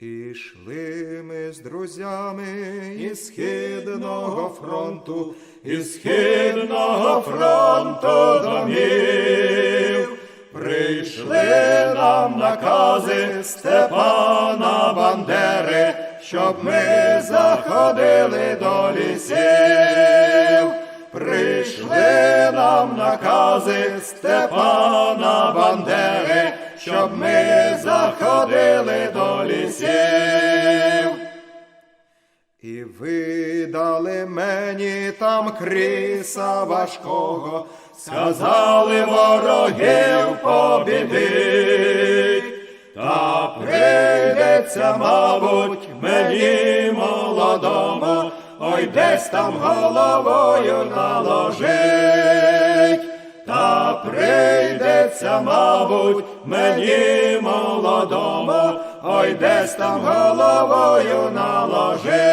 І йшли ми з друзями із східного фронту, із східного фронту домів. Прийшли нам накази Степана Бандери, щоб ми заходили до лісів. Прийшли нам накази Степана Бандери, щоб ми заходили до. І видали мені там кріса важкого, сказали ворогів побідить. Та прийдеться, мабуть, мені молодому, ой десь там головою прийдеться, мабуть, мені молодому, ой десь там головою наложить.